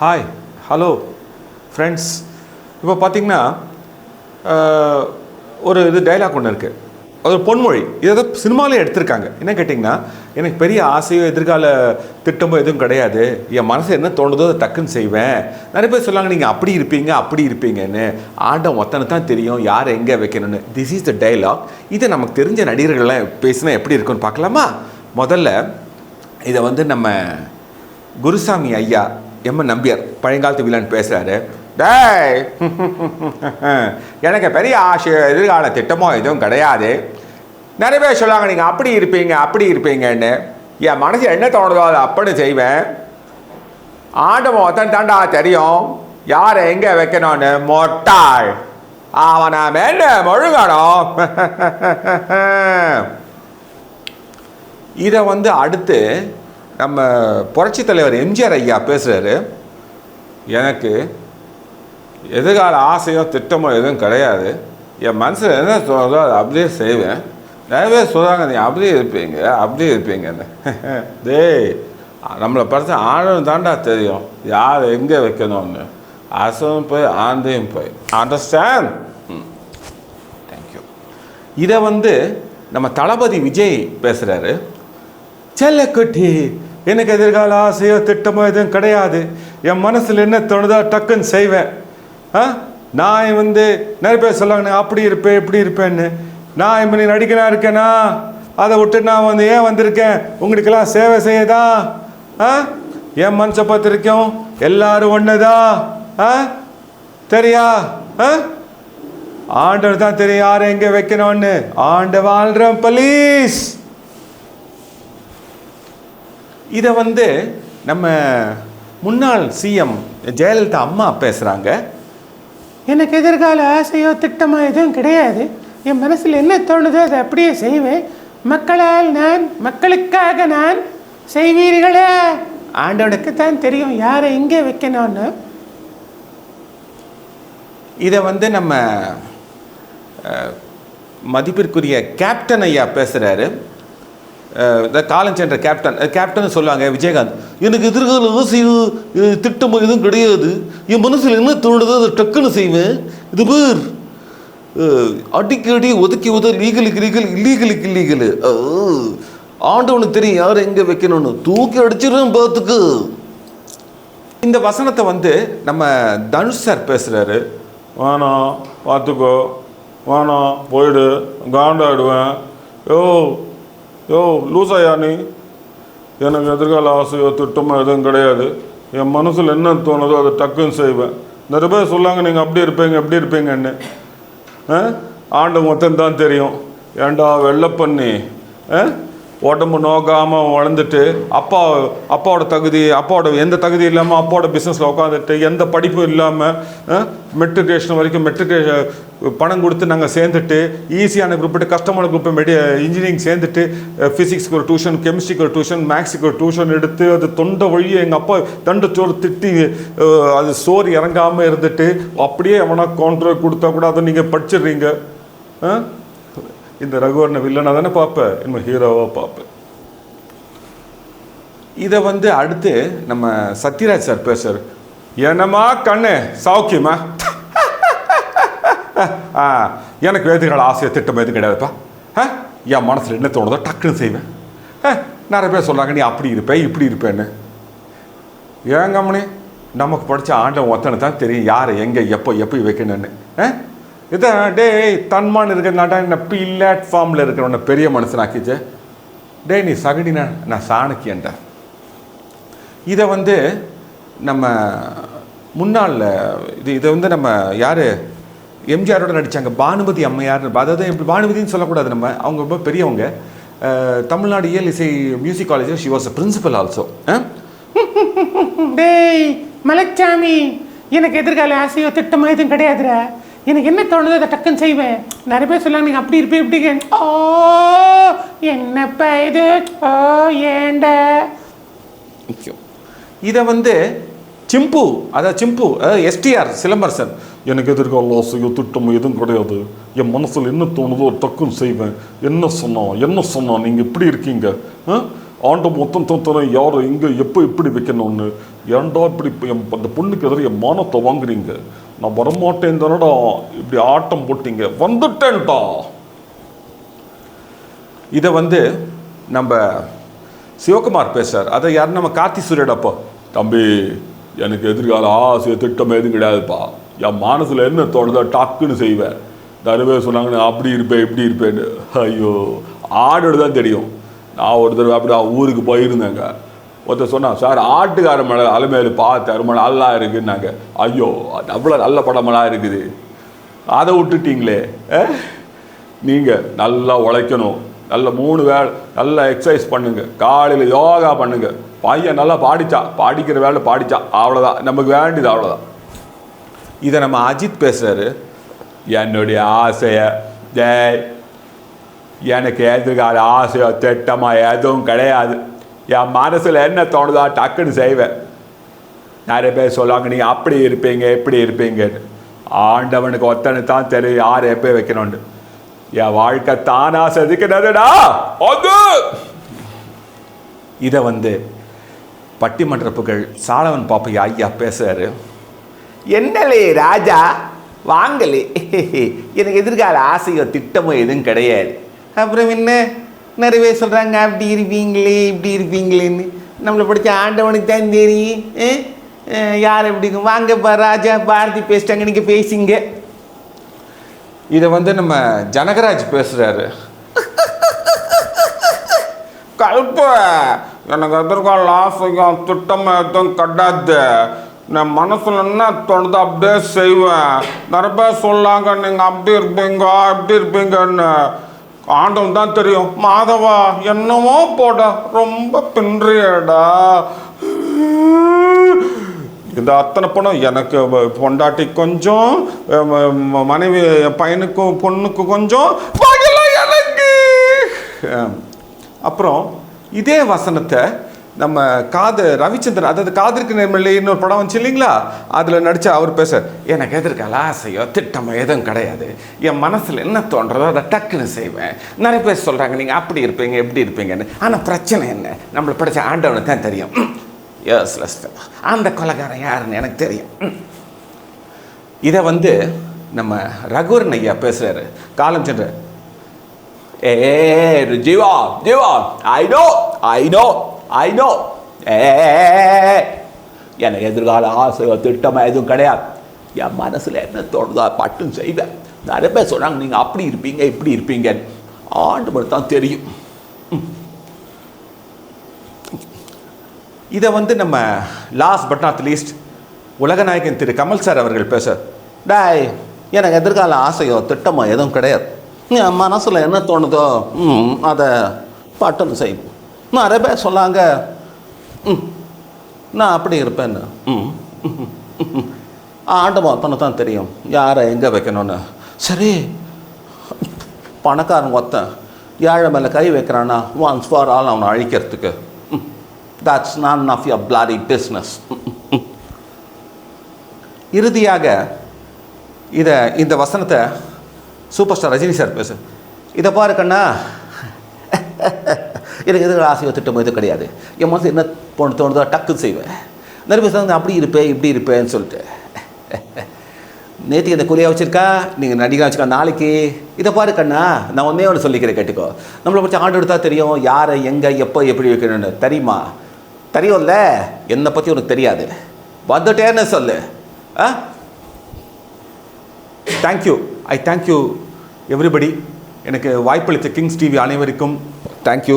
Hi hello friends இப்போ பார்த்தீங்கன்னா ஒரு இது டைலாக் ஒன்று இருக்குது அது ஒரு பொன்மொழி. இதை தான் சினிமாலே எடுத்திருக்காங்க. என்ன கேட்டிங்கன்னா எனக்கு பெரிய ஆசையோ எதிர்கால திட்டமோ எதுவும் கிடையாது. என் மனசு என்ன தோணுதோ அதை டக்குன்னு செய்வேன். நிறைய பேர் சொல்லுவாங்க நீங்கள் அப்படி இருப்பீங்க அப்படி இருப்பீங்கன்னு. ஆண்டம் ஒத்தனை தான் தெரியும் யார் எங்கே வைக்கணும்னு. திஸ் இஸ் த டைலாக் இதை நமக்கு தெரிஞ்ச நடிகர்கள்லாம் பேசினா எப்படி இருக்குன்னு பார்க்கலாமா? முதல்ல இதை வந்து நம்ம குருசாமி ஐயா எம்ம நம்பியார். பழங்காலத்து வில்லன் பேசுகிறாரு டேய். எனக்கு பெரிய ஆசை எதிர்கால திட்டமோ எதுவும் கிடையாது. நிறைய பேர் சொல்லுவாங்க நீங்கள் அப்படி இருப்பீங்க அப்படி இருப்பீங்கன்னு. என் மனசு என்ன தோணுதோ அதை அப்படின்னு செய்வேன். ஆண்டவன் ஒருத்தன் தாண்டா தெரியும் யாரை எங்கே வைக்கணும்னு. மொட்டாள். அவனை மேல மொழுகணும். இதை வந்து அடுத்து நம்ம புரட்சி தலைவர் எம்ஜிஆர் ஐயா பேசுகிறாரு எனக்கு எதிர்கால ஆசையோ திட்டமோ எதுவும் கிடையாது. என் மனசில் என்ன சொல்கிறதோ அதை அப்படியே செய்வேன். நிறைய பேர் சொல்கிறாங்க நீ அப்படியே இருப்பீங்க அப்படியே இருப்பீங்கன்னு. டேய் நம்மளை படத்தை ஆழம் தாண்டா தெரியும் யார் எங்கே வைக்கணும்னு. அசவும் போய் ஆந்தையும் போய். அண்டர்ஸ்டாண்ட் தேங்க்யூ இதை வந்து நம்ம தளபதி விஜய் பேசுகிறாரு செல்லக்குட்டி எனக்கு எதிர்கால ஆசையோ திட்டமோ எதுவும் கிடையாது. என் மனசில் என்ன தோணுதோ டக்குன்னு செய்வேன். ஆ? நான் வந்து நிறைய பேர் சொல்லாங்கண்ணே அப்படி இருப்பேன் இப்படி இருப்பேன்னு. நான் இப்போ நீ நடிக்கனா இருக்கேனா? அதை விட்டு நான் வந்து ஏன் வந்திருக்கேன்? உங்களுக்கெல்லாம் சேவை செய்யதா? ஆ? என் மனசை பார்த்துருக்கோம் எல்லாரும் ஒன்றுதா ஆ? தெரியா? ஆ? ஆண்டவர் தான் தெரியும் யாரை எங்கே வைக்கணும்னு. ஆண்ட வாழ்கிறோம் பலீஸ் இதை வந்து நம்ம முன்னாள் சிஎம் ஜெயலலிதா அம்மா பேசுகிறாங்க எனக்கு எதிர்கால ஆசையோ திட்டமோ எதுவும் கிடையாது. என் மனசில் என்ன தோணுதோ அதை அப்படியே செய்வேன். மக்களால் நான் மக்களுக்காக நான் செய்வீர்களே. ஆண்டவனுக்கு தான் தெரியும் யாரை எங்கே வைக்கணும்னு. இதை வந்து நம்ம மதிப்பிற்குரிய கேப்டன் ஐயா பேசுகிறாரு இந்த காலம் சென்ற கேப்டன் கேப்டன் சொல்லுவாங்க விஜயகாந்த். எனக்கு எதிர்கால ஆசையும் திட்டம் எதுவும் கிடையாது. என் மனசில் என்ன தோணுதோ அதை டக்குன்னு செய்வேன். இது பேர் அடிக்கடி ஒதுக்கி உதவி லீகலுக்கு லீகல் இல்லீகலுக்கு இல்லீகல் ஆண்டவனுக்கு தெரியும் யார் எங்கே வைக்கணும்னு. தூக்கி அடிச்சிடும் பார்த்துக்கு இந்த வசனத்தை வந்து நம்ம தனுஷ் சார் பேசுகிறாரு வேணாம் பார்த்துக்கோ. வேணாம் போயிடு. காண்டாடுவேன். ஓ யோ லூசாயா நீ எனக்கு எதிர்கால ஆசையோ திட்டமோ எதுவும் கிடையாது. என் மனசில் என்ன தோணுதோ அதை டக்குன்னு செய்வேன். நிறைய பேர் சொல்லாங்க நீங்கள் அப்படி இருப்பீங்க எப்படி இருப்பீங்கன்னு. ஆ? ஆண்டு மொத்தம் தான் தெரியும். ஏண்டா வெள்ளை பண்ணி ஆ? உடம்பு நோக்காமல் வளர்ந்துட்டு அப்பா அப்பாவோட தகுதி அப்பாவோட எந்த தகுதி இல்லாமல் அப்பாவோட பிஸ்னஸில் உட்காந்துட்டு எந்த படிப்பும் இல்லாமல் மெட்ரிகுலேஷன் வரைக்கும் மெட்ரிகுலேஷன் பணம் கொடுத்து நாங்கள் சேர்ந்துட்டு ஈஸியான குரூப் கஷ்டமான குரூப் மெடி இன்ஜினியரிங் சேர்ந்துட்டு ஃபிசிக்ஸ்க்கு ஒரு டியூஷன் கெமிஸ்ட்ரிக்கு ஒரு டியூஷன் மேக்ஸுக்கு ஒரு டியூஷன் எடுத்து அது தொண்டை வழியை எங்கள் அப்பா தண்டு சோறு திட்டி அது சோறு இறங்காமல் இருந்துட்டு அப்படியே எவனா கவுண்டர் கொடுத்தா கூட அதை நீங்கள் படிச்சிடுறீங்க ஆ? இந்த ரகுவரனை வில்லனாக தானே பார்ப்பேன் இன்னும் ஹீரோவாக பார்ப்பேன் இதை வந்து அடுத்து நம்ம சத்யராஜ் சார் பேசுறாரு. என்னம்மா கண்ணு? சௌக்கியமா? ஆ எனக்கு எதுக்கால ஆசையை திட்டம் எதுவும் கிடையாதுப்பா. ஆ என் மனசில் என்ன தோணுதோ டக்குன்னு செய்வேன். நிறைய பேர் சொல்கிறாங்க நீ அப்படி இருப்பேன் இப்படி இருப்பேன்னு. ஏங்கம்மனே நமக்கு படித்த ஆண்டவன் ஒத்தனை தான் தெரியும் யாரை எங்கே எப்போ எப்போ வைக்கணும்னு. ஆ? இதான் டேய் தன்மான் இருக்கிறனாட்டா என்ன பிளாட்ஃபார்மில் இருக்கிறவன பெரிய மனுஷனாக்கிச்சு. டேய் நீ சகடினா நான் சாணக்கியன்டா. இதை வந்து நம்ம முன்னாளில் இது இதை வந்து நம்ம யார்? எம்ஜிஆரோட நடித்தாங்க பானுமதி அம்மையார். அதாவது இப்படி பானுமதின்னு சொல்லக்கூடாது நம்ம. அவங்க ரொம்ப பெரியவங்க. தமிழ்நாடு இயல் இசை மியூசிக் காலேஜில் she was a principal also டேய் மலைச்சாமி எனக்கு எதிர்கால ஆசையோ திட்டமோ எதுவும் கிடையாதுடா. எனக்கு என்ன தோணுதோ அதை டக்குன்னு செய்வேன். நிறைய பேர் சொல்லுவாங்க நீங்கள் அப்படி இருப்பேன் இப்படி. ஓ என்னப்பா இது ஓ ஏண்டா? இதை வந்து சிம்பு அதாவது சிம்பு அதாவது எஸ்டிஆர் சிலம்பரசன் எனக்கு எதிர்கால ஆசையோ திட்டமோ எதுவும் கிடையாது. என் மனசில் என்ன தோணுதோ டக்குன்னு செய்வேன். என்ன சொன்னோம் என்ன சொன்னோம் நீங்கள் இப்படி இருக்கீங்க? ஆ? ஆண்டு மொத்தம் தோத்தரம் யார் எங்கே எப்போ எப்படி வைக்கணும்னு? ஏன்டா இப்படி இப்ப என் அந்த பொண்ணுக்கு எதிர என் மானத்தை வாங்குறீங்க? நான் வரமாட்டேன் தானடா இப்படி ஆட்டம் போட்டீங்க. வந்துட்டேன்டா. இதை வந்து நம்ம சிவகுமார் பேசுகிறார் அதை யார்? நம்ம கார்த்தி சூரியடப்போ தம்பி எனக்கு எதிர்கால ஆசை திட்டம் எதுவும் கிடையாதுப்பா. என் மனசில் என்ன தோணுதோ டக்குன்னு செய்வேன். தருவே சொன்னாங்கன்னு அப்படி இருப்பேன் இப்படி இருப்பேன்னு. ஐயோ ஆடோடு தான் தெரியும். நான் ஒரு தடவை அப்படி ஊருக்கு போயிருந்தேங்க. ஒருத்தர் சொன்னான் சார் ஆட்டுக்கார மலை அலமேலு பார்த்து மலை நல்லா இருக்குன்னாங்க. ஐயோ அது அவ்வளோ நல்ல படமெல்லாம் இருக்குது. அதை விட்டுட்டீங்களே நீங்கள் நல்லா உழைக்கணும். நல்ல மூணு வேலை நல்லா எக்ஸசைஸ் பண்ணுங்கள் காலையில் யோகா பண்ணுங்கள் பையன் நல்லா பாடிச்சா பாடிக்கிற வேலை பாடிச்சா அவ்வளோதான் நமக்கு வேண்டியது அவ்வளோதான் இதை நம்ம அஜித் பேசுகிறாரு என்னுடைய ஆசையை ஜெய் எனக்கு எதிர்கால ஆசையோ திட்டமாக எதுவும் கிடையாது. என் மனசில் என்ன தோணுதோ டக்குன்னு செய்வேன். நிறைய பேர் சொல்லுவாங்க நீங்கள் அப்படி இருப்பீங்க இப்படி இருப்பீங்கன்னு. ஆண்டவனுக்கு ஒத்தனை தான் தெரியும் யார் எப்போ வைக்கணும்னு. என் வாழ்க்கை தானா செதுக்கினதுடா? இதை வந்து பட்டிமன்ற புகழ் சாலவன் பாப்பையா ஐயா பேசுறாரு. என்னலே ராஜா வாங்கலே. எனக்கு எதிர்கால ஆசையோ திட்டமோ எதுவும் கிடையாது. அப்புறம் என்ன? நிறைய பேர் சொல்கிறாங்க அப்படி இருப்பீங்களே இப்படி இருப்பீங்களேன்னு. நம்மளை படித்த ஆண்டவனுக்கு தான் தெரியும். யார் எப்படி இருக்கும்? வாங்கப்பா ராஜா பாரதி பேசிட்டாங்க நீங்கள் பேசிங்க. இதை வந்து நம்ம ஜனகராஜ் பேசுகிறாரு கல்ப எனக்கு எதிர்கால ஆசையும் திட்டம் எதுவும் கிடையாது. நான் மனசில் என்ன தோணுதோ அப்படியே செய்வேன். நிறைய பேர் சொல்லாங்க நீங்கள் அப்படி இருப்பீங்க அப்படி இருப்பீங்கன்னு. ஆண்டவன் தான் தெரியும். மாதவா என்னமோ போடா. ரொம்ப பின்றியடா. இந்த அத்தனை பணம் எனக்கு பொண்டாட்டி கொஞ்சம் மனைவி என் பையனுக்கும் பொண்ணுக்கும் கொஞ்சம் எனக்கு அப்புறம் இதே வசனத்தை நம்ம காது ரவிச்சந்திரன் அதாவது காதிற்கு நேர்மலை இன்னொரு படம் வந்துச்சு இல்லைங்களா? அதில் நடித்த அவர் பேச எனக்கு எதிர்கால ஆசையோ திட்டமோ எதுவும் கிடையாது. என் மனசில் என்ன தோன்றதோ அதை டக்குன்னு செய்வேன். நிறைய பேர் சொல்கிறாங்க நீங்கள் அப்படி இருப்பீங்க எப்படி இருப்பீங்கன்னு. ஆனால் பிரச்சனை என்ன? நம்மளை படித்த ஆண்டவனுக்கு தான் தெரியும். எஸ் அந்த கொலகாரன் யாருன்னு எனக்கு தெரியும். இதை வந்து நம்ம ரகுவரன் ஐயா பேசுகிறாரு காலம் சென்ற ஏ Jeeva Jeeva I know I know I know ஏ எனக்கு எதிர்கால ஆசை திட்டம் எதுவும் கிடையாது. என் மனசில் என்ன தோணுதோ பட்டும் செய்வேன். நிறைய பேர் சொன்னாங்க நீங்கள் அப்படி இருப்பீங்க இப்படி இருப்பீங்க ஆண்டு மட்டும் தான் தெரியும். இதை வந்து நம்ம last but not least Ulaganayagan Thiru Kamal sir அவர்கள் பேச டாய் எனக்கு எதிர்கால ஆசையோ திட்டமோ எதுவும் கிடையாது. என் மனசில் என்ன தோணுதோ அதை பட்டன் செய்வோம். நிறைய பேர் சொன்னாங்க ம். நான் அப்படி இருப்பேன்னு. ம். ஆண்டமா ம். தான் தெரியும். யாரை எங்கே வைக்கணும்னு. சரி. பணக்காரன் ஒருத்தன் ஏழை மேலே கை வைக்கிறானா ஒன்ஸ் ஃபார் ஆல் அவனை அழிக்கிறதுக்கு. தட்ஸ் நான் ஆஃப் யர் பிளாரி பிஸ்னஸ் இறுதியாக இதை இந்த வசனத்தை சூப்பர் ஸ்டார் ரஜினி சார் பேசு. இதை பாருக்கண்ணா எனக்கு எதுக்கு ஆசையோ திட்டமோ எதுவும் கிடையாது. என் மனசு என்ன தோணு தோணுதோ டக்குன்னு செய்வேன். நிறைய பேர் சொன்னாங்க, அப்படி இருப்பேன் இப்படி இருப்பேன்னு சொல்லிட்டு. நேற்று இந்த குறியாக வச்சுருக்கா? நீங்கள் நடிகா வச்சுக்கா நாளைக்கு. இதை பாரு கண்ணா நான் ஒன்றே ஒன்று சொல்லிக்கிறேன் கேட்டுக்கோ. நம்மளை பற்றி ஆண்டு எடுத்தால் தெரியும் யாரை எங்கே எப்போ எப்படி வைக்கணும்னு. தெரியுமா? தெரியும்ல? என்னை பற்றி உனக்கு தெரியாது. வந்துட்டேன்னு சொல்லு. ஆ? Thank you I thank you everybody எனக்கு வாய்ப்பளித்த கிங்ஸ் டிவி அனைவருக்கும் தேங்க்யூ